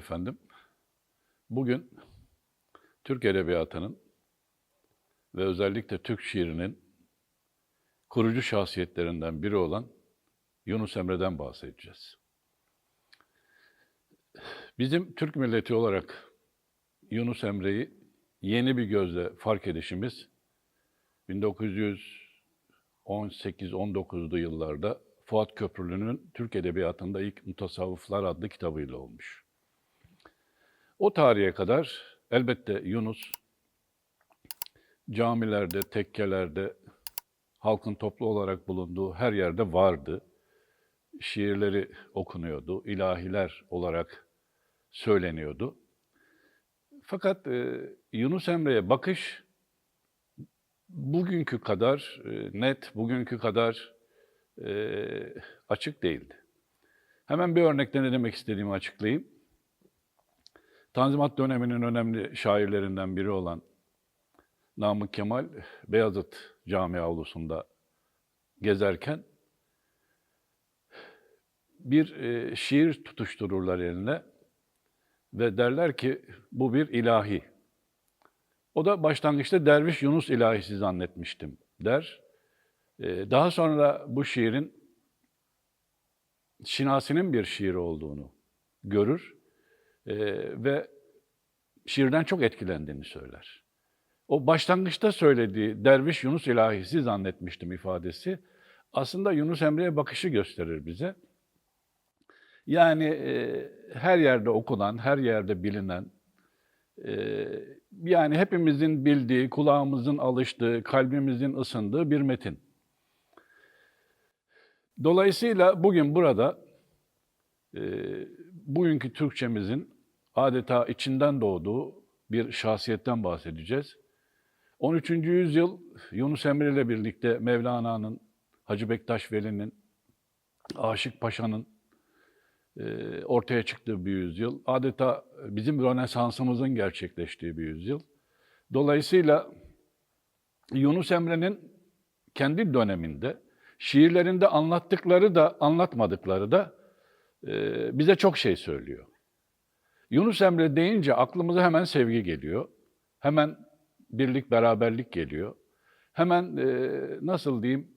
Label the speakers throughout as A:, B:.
A: efendim. Bugün Türk Edebiyatı'nın ve özellikle Türk şiirinin kurucu şahsiyetlerinden biri olan Yunus Emre'den bahsedeceğiz. Bizim Türk milleti olarak Yunus Emre'yi yeni bir gözle fark edişimiz 1918-19'lu yıllarda Fuat Köprülü'nün Türk Edebiyatı'nda ilk Mutasavvıflar adlı kitabıyla olmuş. O tarihe kadar elbette Yunus camilerde, tekkelerde, halkın toplu olarak bulunduğu her yerde vardı. Şiirleri okunuyordu, ilahiler olarak söyleniyordu. Fakat e, Yunus Emre'ye bakış bugünkü kadar e, net, bugünkü kadar e, açık değildi. Hemen bir örnekle ne demek istediğimi açıklayayım. Tanzimat döneminin önemli şairlerinden biri olan Namık Kemal Beyazıt Cami avlusunda gezerken bir e, şiir tutuştururlar eline ve derler ki bu bir ilahi. O da başlangıçta Derviş Yunus ilahisi zannetmiştim der. E, daha sonra bu şiirin Şinasi'nin bir şiiri olduğunu görür e, ve şiirden çok etkilendiğini söyler. O başlangıçta söylediği Derviş Yunus ilahisi zannetmiştim ifadesi aslında Yunus Emre'ye bakışı gösterir bize. Yani e, her yerde okunan, her yerde bilinen, e, yani hepimizin bildiği, kulağımızın alıştığı, kalbimizin ısındığı bir metin. Dolayısıyla bugün burada e, bugünkü Türkçemizin adeta içinden doğduğu bir şahsiyetten bahsedeceğiz. 13. yüzyıl Yunus Emre ile birlikte Mevlana'nın, Hacı Bektaş Veli'nin, Aşık Paşa'nın e, ortaya çıktığı bir yüzyıl. Adeta bizim Rönesansımızın gerçekleştiği bir yüzyıl. Dolayısıyla Yunus Emre'nin kendi döneminde şiirlerinde anlattıkları da anlatmadıkları da e, bize çok şey söylüyor. Yunus Emre deyince aklımıza hemen sevgi geliyor. Hemen birlik, beraberlik geliyor. Hemen e, nasıl diyeyim,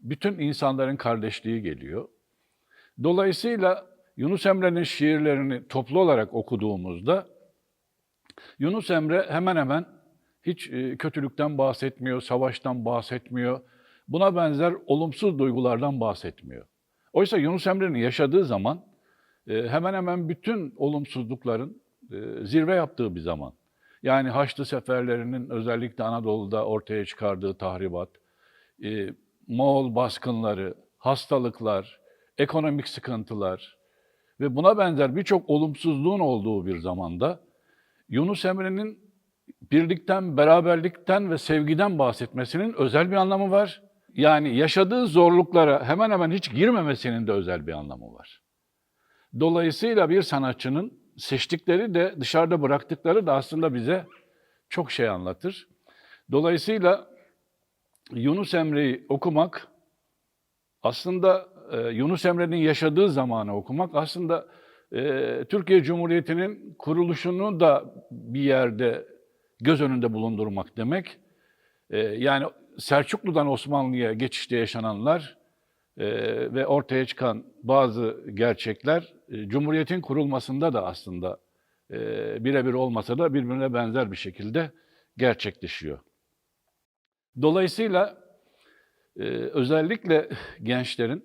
A: bütün insanların kardeşliği geliyor. Dolayısıyla Yunus Emre'nin şiirlerini toplu olarak okuduğumuzda Yunus Emre hemen hemen hiç e, kötülükten bahsetmiyor, savaştan bahsetmiyor. Buna benzer olumsuz duygulardan bahsetmiyor. Oysa Yunus Emre'nin yaşadığı zaman e, hemen hemen bütün olumsuzlukların e, zirve yaptığı bir zaman. Yani Haçlı seferlerinin özellikle Anadolu'da ortaya çıkardığı tahribat, e, Moğol baskınları, hastalıklar, ekonomik sıkıntılar ve buna benzer birçok olumsuzluğun olduğu bir zamanda Yunus Emre'nin birlikten, beraberlikten ve sevgiden bahsetmesinin özel bir anlamı var. Yani yaşadığı zorluklara hemen hemen hiç girmemesinin de özel bir anlamı var. Dolayısıyla bir sanatçının seçtikleri de dışarıda bıraktıkları da aslında bize çok şey anlatır. Dolayısıyla Yunus Emre'yi okumak aslında e, Yunus Emre'nin yaşadığı zamanı okumak aslında e, Türkiye Cumhuriyeti'nin kuruluşunu da bir yerde göz önünde bulundurmak demek. E, yani Selçuklu'dan Osmanlı'ya geçişte yaşananlar e, ve ortaya çıkan bazı gerçekler e, Cumhuriyet'in kurulmasında da aslında e, birebir olmasa da birbirine benzer bir şekilde gerçekleşiyor. Dolayısıyla e, özellikle gençlerin,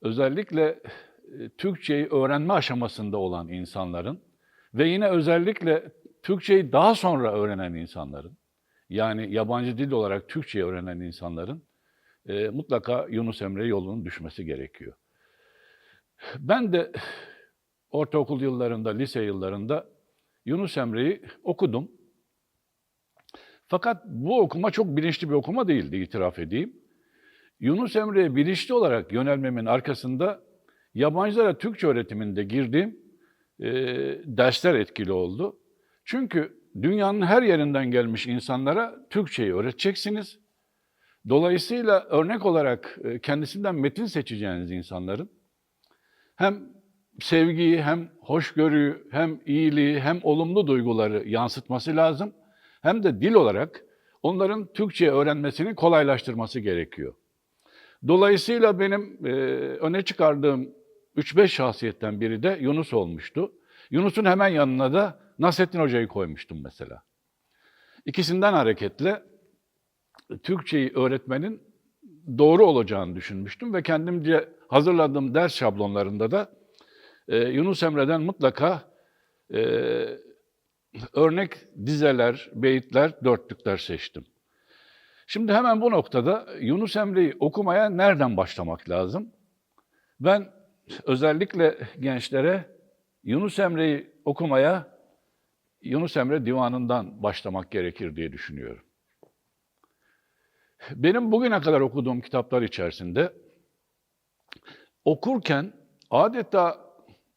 A: özellikle e, Türkçeyi öğrenme aşamasında olan insanların ve yine özellikle Türkçeyi daha sonra öğrenen insanların, yani yabancı dil olarak Türkçeyi öğrenen insanların e, mutlaka Yunus Emre yolunun düşmesi gerekiyor. Ben de ortaokul yıllarında, lise yıllarında Yunus Emre'yi okudum. Fakat bu okuma çok bilinçli bir okuma değildi, itiraf edeyim. Yunus Emre'ye bilinçli olarak yönelmemin arkasında yabancılara Türkçe öğretiminde girdiğim e, dersler etkili oldu. Çünkü dünyanın her yerinden gelmiş insanlara Türkçeyi öğreteceksiniz. Dolayısıyla örnek olarak e, kendisinden metin seçeceğiniz insanların hem sevgiyi, hem hoşgörüyü, hem iyiliği, hem olumlu duyguları yansıtması lazım. Hem de dil olarak onların Türkçe öğrenmesini kolaylaştırması gerekiyor. Dolayısıyla benim e, öne çıkardığım 3-5 şahsiyetten biri de Yunus olmuştu. Yunus'un hemen yanına da Nasrettin Hoca'yı koymuştum mesela. İkisinden hareketle Türkçeyi öğretmenin doğru olacağını düşünmüştüm ve kendimce hazırladığım ders şablonlarında da e, Yunus Emre'den mutlaka e, örnek dizeler, beyitler, dörtlükler seçtim. Şimdi hemen bu noktada Yunus Emre'yi okumaya nereden başlamak lazım? Ben özellikle gençlere Yunus Emre'yi okumaya Yunus Emre divanından başlamak gerekir diye düşünüyorum. Benim bugüne kadar okuduğum kitaplar içerisinde okurken adeta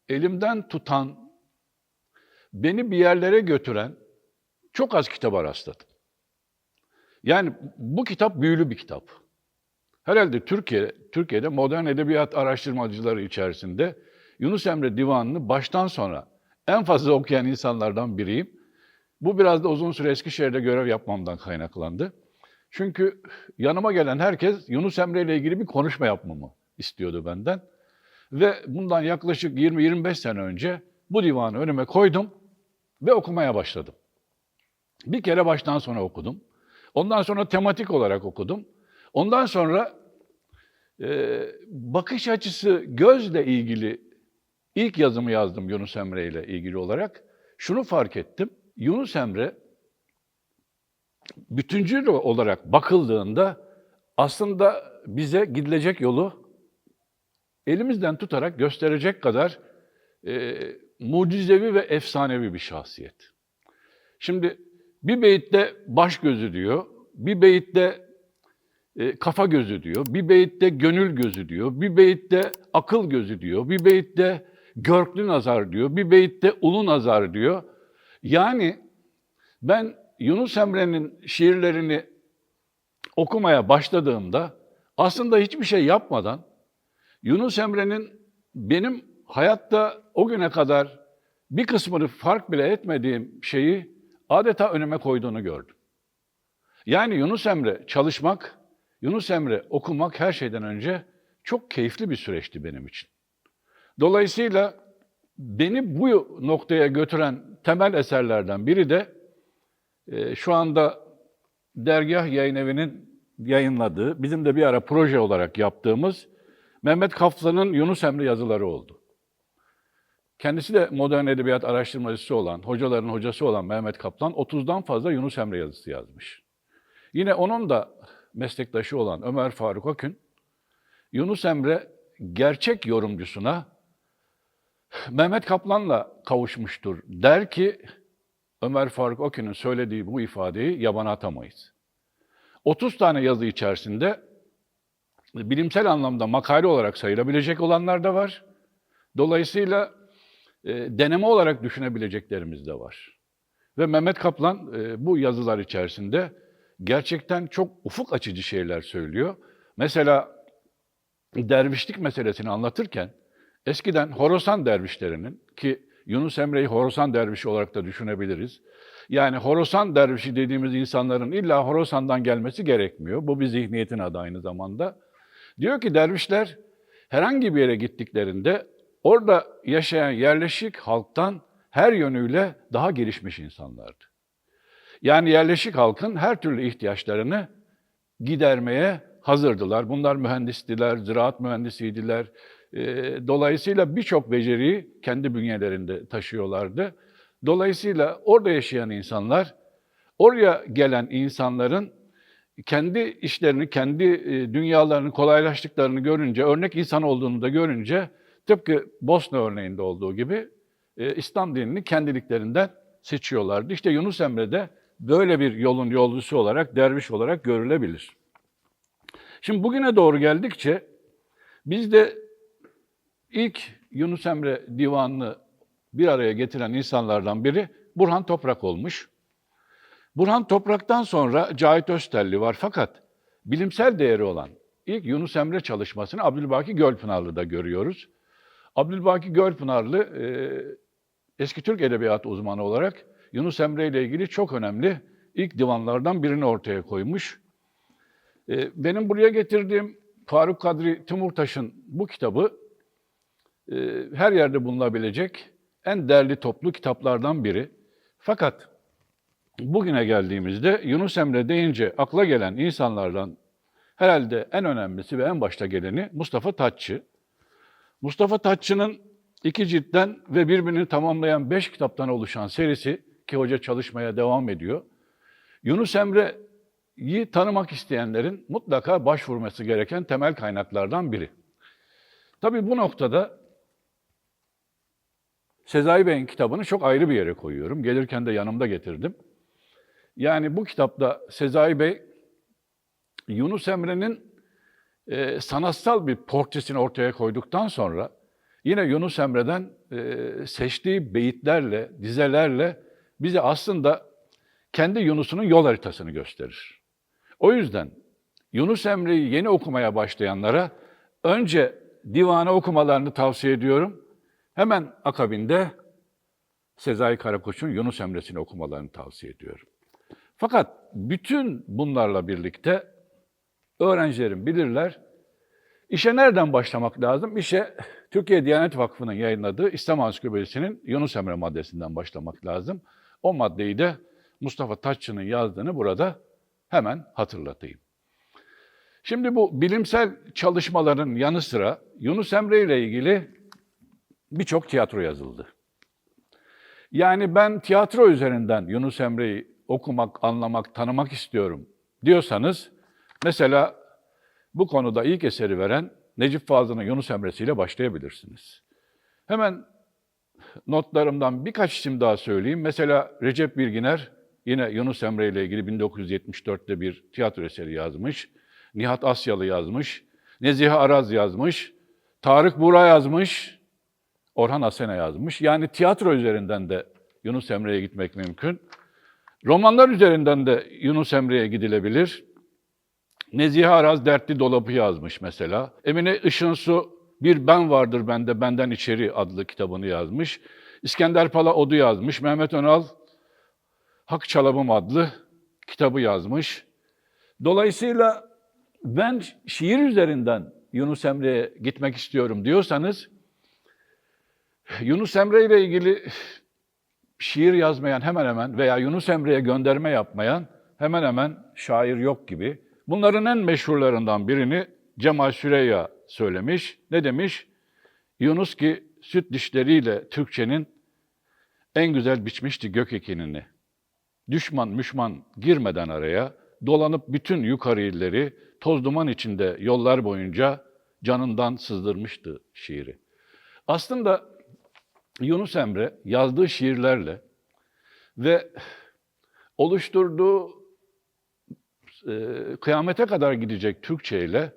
A: elimden tutan, beni bir yerlere götüren çok az kitaba rastladım. Yani bu kitap büyülü bir kitap. Herhalde Türkiye, Türkiye'de modern edebiyat araştırmacıları içerisinde Yunus Emre Divanı'nı baştan sona en fazla okuyan insanlardan biriyim. Bu biraz da uzun süre Eskişehir'de görev yapmamdan kaynaklandı. Çünkü yanıma gelen herkes Yunus Emre ile ilgili bir konuşma yapmamı istiyordu benden. Ve bundan yaklaşık 20-25 sene önce bu divanı önüme koydum ve okumaya başladım. Bir kere baştan sona okudum. Ondan sonra tematik olarak okudum. Ondan sonra e, bakış açısı gözle ilgili ilk yazımı yazdım Yunus Emre ile ilgili olarak. Şunu fark ettim. Yunus Emre bütüncül olarak bakıldığında aslında bize gidilecek yolu elimizden tutarak gösterecek kadar e, mucizevi ve efsanevi bir şahsiyet. Şimdi bir beyitte baş gözü diyor, bir beyitte e, kafa gözü diyor, bir beyitte gönül gözü diyor, bir beyitte akıl gözü diyor, bir beyitte görklü nazar diyor, bir beyitte ulu nazar diyor. Yani ben Yunus Emre'nin şiirlerini okumaya başladığımda aslında hiçbir şey yapmadan Yunus Emre'nin benim hayatta o güne kadar bir kısmını fark bile etmediğim şeyi adeta önüme koyduğunu gördüm. Yani Yunus Emre çalışmak, Yunus Emre okumak her şeyden önce çok keyifli bir süreçti benim için. Dolayısıyla beni bu noktaya götüren temel eserlerden biri de e, şu anda Dergah Yayın Evi'nin yayınladığı, bizim de bir ara proje olarak yaptığımız Mehmet Kaflan'ın Yunus Emre yazıları oldu. Kendisi de modern edebiyat araştırmacısı olan, hocaların hocası olan Mehmet Kaplan 30'dan fazla Yunus Emre yazısı yazmış. Yine onun da meslektaşı olan Ömer Faruk Akün, Yunus Emre gerçek yorumcusuna Mehmet Kaplan'la kavuşmuştur. Der ki Ömer Faruk Akün'ün söylediği bu ifadeyi yabana atamayız. 30 tane yazı içerisinde bilimsel anlamda makale olarak sayılabilecek olanlar da var. Dolayısıyla e, deneme olarak düşünebileceklerimiz de var. Ve Mehmet Kaplan e, bu yazılar içerisinde gerçekten çok ufuk açıcı şeyler söylüyor. Mesela dervişlik meselesini anlatırken eskiden Horasan dervişlerinin ki Yunus Emre'yi Horasan dervişi olarak da düşünebiliriz. Yani Horasan dervişi dediğimiz insanların illa Horasan'dan gelmesi gerekmiyor. Bu bir zihniyetin adı aynı zamanda. Diyor ki dervişler herhangi bir yere gittiklerinde orada yaşayan yerleşik halktan her yönüyle daha gelişmiş insanlardı. Yani yerleşik halkın her türlü ihtiyaçlarını gidermeye hazırdılar. Bunlar mühendistiler, ziraat mühendisiydiler. Ee, Dolayısıyla birçok beceriyi kendi bünyelerinde taşıyorlardı. Dolayısıyla orada yaşayan insanlar, oraya gelen insanların kendi işlerini, kendi e, dünyalarını kolaylaştıklarını görünce, örnek insan olduğunu da görünce, tıpkı Bosna örneğinde olduğu gibi e, İslam dinini kendiliklerinden seçiyorlardı. İşte Yunus Emre de böyle bir yolun yolcusu olarak, derviş olarak görülebilir. Şimdi bugüne doğru geldikçe biz de ilk Yunus Emre divanını bir araya getiren insanlardan biri Burhan Toprak olmuş. Burhan Toprak'tan sonra Cahit Öztelli var fakat bilimsel değeri olan ilk Yunus Emre çalışmasını Abdülbaki Gölpınarlı'da görüyoruz. Abdülbaki Gölpınarlı e, eski Türk edebiyatı uzmanı olarak Yunus Emre ile ilgili çok önemli ilk divanlardan birini ortaya koymuş. E, benim buraya getirdiğim Faruk Kadri Timurtaş'ın bu kitabı her yerde bulunabilecek en değerli toplu kitaplardan biri. Fakat bugüne geldiğimizde Yunus Emre deyince akla gelen insanlardan herhalde en önemlisi ve en başta geleni Mustafa Taççı. Mustafa Taççı'nın iki ciltten ve birbirini tamamlayan beş kitaptan oluşan serisi ki hoca çalışmaya devam ediyor. Yunus Emre'yi tanımak isteyenlerin mutlaka başvurması gereken temel kaynaklardan biri. Tabii bu noktada Sezai Bey'in kitabını çok ayrı bir yere koyuyorum. Gelirken de yanımda getirdim. Yani bu kitapta Sezai Bey Yunus Emre'nin e, sanatsal bir portresini ortaya koyduktan sonra yine Yunus Emre'den e, seçtiği beyitlerle, dizelerle bize aslında kendi Yunus'unun yol haritasını gösterir. O yüzden Yunus Emre'yi yeni okumaya başlayanlara önce divanı okumalarını tavsiye ediyorum. Hemen akabinde Sezai Karakoç'un Yunus Emre'sini okumalarını tavsiye ediyorum. Fakat bütün bunlarla birlikte öğrencilerim bilirler, işe nereden başlamak lazım? İşe Türkiye Diyanet Vakfı'nın yayınladığı İslam Ansiklopedisi'nin Yunus Emre maddesinden başlamak lazım. O maddeyi de Mustafa Taççı'nın yazdığını burada hemen hatırlatayım. Şimdi bu bilimsel çalışmaların yanı sıra Yunus Emre ile ilgili birçok tiyatro yazıldı. Yani ben tiyatro üzerinden Yunus Emre'yi okumak, anlamak, tanımak istiyorum diyorsanız mesela bu konuda ilk eseri veren Necip Fazıl'ın Yunus Emre'si ile başlayabilirsiniz. Hemen notlarımdan birkaç isim daha söyleyeyim. Mesela Recep Bilginer yine Yunus Emre ile ilgili 1974'te bir tiyatro eseri yazmış. Nihat Asyalı yazmış. Nezihe Araz yazmış. Tarık Buğra yazmış. Orhan Asena yazmış. Yani tiyatro üzerinden de Yunus Emre'ye gitmek mümkün. Romanlar üzerinden de Yunus Emre'ye gidilebilir. Nezihe Araz Dertli Dolabı yazmış mesela. Emine Işınsu Bir Ben Vardır Bende Benden İçeri adlı kitabını yazmış. İskender Pala Odu yazmış. Mehmet Önal Hak Çalabım adlı kitabı yazmış. Dolayısıyla ben şiir üzerinden Yunus Emre'ye gitmek istiyorum diyorsanız Yunus Emre ile ilgili şiir yazmayan hemen hemen veya Yunus Emre'ye gönderme yapmayan hemen hemen şair yok gibi. Bunların en meşhurlarından birini Cemal Süreyya söylemiş. Ne demiş? Yunus ki süt dişleriyle Türkçenin en güzel biçmişti gök ekinini. Düşman müşman girmeden araya dolanıp bütün yukarı illeri toz duman içinde yollar boyunca canından sızdırmıştı şiiri. Aslında Yunus Emre yazdığı şiirlerle ve oluşturduğu e, kıyamete kadar gidecek Türkçe ile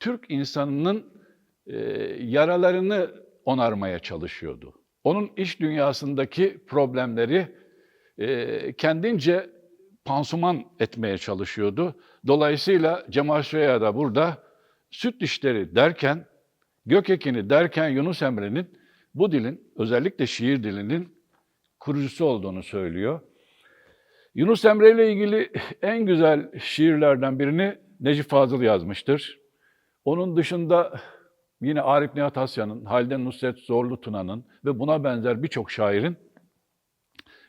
A: Türk insanının e, yaralarını onarmaya çalışıyordu. Onun iş dünyasındaki problemleri e, kendince pansuman etmeye çalışıyordu. Dolayısıyla Cemal Süreya da burada süt dişleri derken, gök ekini derken Yunus Emre'nin bu dilin, özellikle şiir dilinin kurucusu olduğunu söylüyor. Yunus Emre ile ilgili en güzel şiirlerden birini Necip Fazıl yazmıştır. Onun dışında yine Arif Nihat Asya'nın, Halide Nusret Zorlu Tuna'nın ve buna benzer birçok şairin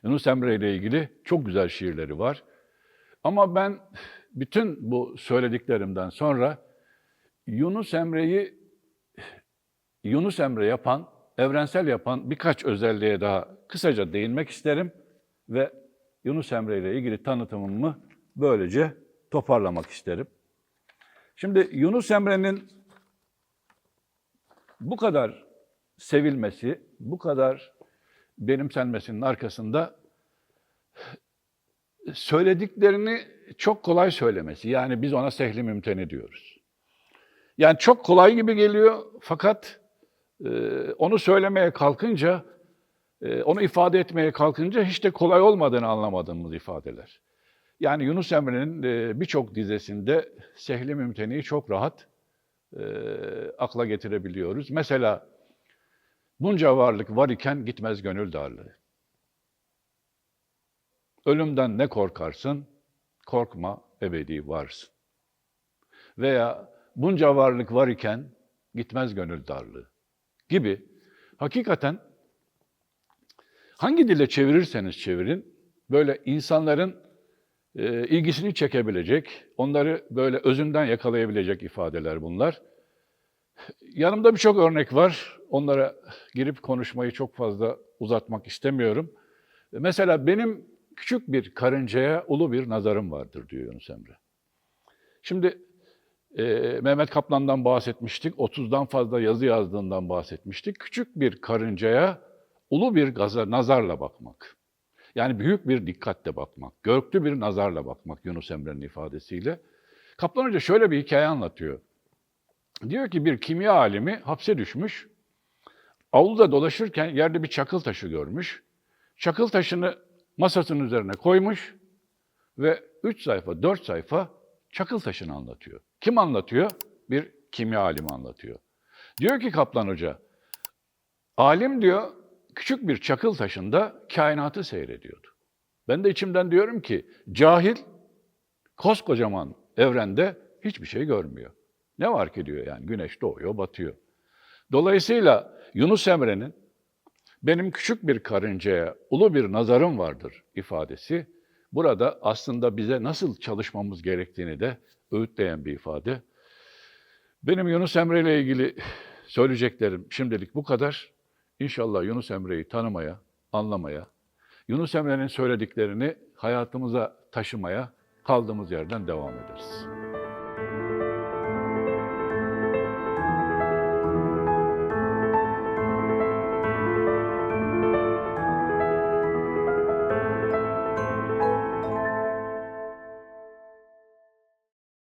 A: Yunus Emre ile ilgili çok güzel şiirleri var. Ama ben bütün bu söylediklerimden sonra Yunus Emre'yi Yunus Emre yapan, evrensel yapan birkaç özelliğe daha kısaca değinmek isterim ve Yunus Emre ile ilgili tanıtımımı böylece toparlamak isterim. Şimdi Yunus Emre'nin bu kadar sevilmesi, bu kadar benimsenmesinin arkasında söylediklerini çok kolay söylemesi. Yani biz ona sehli mümteni diyoruz. Yani çok kolay gibi geliyor fakat onu söylemeye kalkınca, e, onu ifade etmeye kalkınca hiç de kolay olmadığını anlamadığımız ifadeler. Yani Yunus Emre'nin e, birçok dizesinde sehli mümteniyi çok rahat e, akla getirebiliyoruz. Mesela Bunca varlık var iken gitmez gönül darlığı. Ölümden ne korkarsın? Korkma, ebedi varsın. Veya bunca varlık var iken gitmez gönül darlığı gibi hakikaten hangi dille çevirirseniz çevirin böyle insanların e, ilgisini çekebilecek, onları böyle özünden yakalayabilecek ifadeler bunlar. Yanımda birçok örnek var. Onlara girip konuşmayı çok fazla uzatmak istemiyorum. Mesela benim küçük bir karıncaya ulu bir nazarım vardır diyor Yunus Emre. Şimdi e, Mehmet Kaplan'dan bahsetmiştik, 30'dan fazla yazı yazdığından bahsetmiştik. Küçük bir karıncaya ulu bir gaza, nazarla bakmak. Yani büyük bir dikkatle bakmak, görklü bir nazarla bakmak Yunus Emre'nin ifadesiyle. Kaplan Hoca şöyle bir hikaye anlatıyor. Diyor ki bir kimya alimi hapse düşmüş. Avluda dolaşırken yerde bir çakıl taşı görmüş. Çakıl taşını masasının üzerine koymuş ve 3 sayfa, 4 sayfa çakıl taşını anlatıyor. Kim anlatıyor? Bir kimya alimi anlatıyor. Diyor ki Kaplan Hoca, alim diyor küçük bir çakıl taşında kainatı seyrediyordu. Ben de içimden diyorum ki cahil koskocaman evrende hiçbir şey görmüyor. Ne var ki diyor yani güneş doğuyor, batıyor. Dolayısıyla Yunus Emre'nin benim küçük bir karıncaya ulu bir nazarım vardır ifadesi burada aslında bize nasıl çalışmamız gerektiğini de öğütleyen bir ifade. Benim Yunus Emre ile ilgili söyleyeceklerim şimdilik bu kadar. İnşallah Yunus Emre'yi tanımaya, anlamaya, Yunus Emre'nin söylediklerini hayatımıza taşımaya kaldığımız yerden devam ederiz.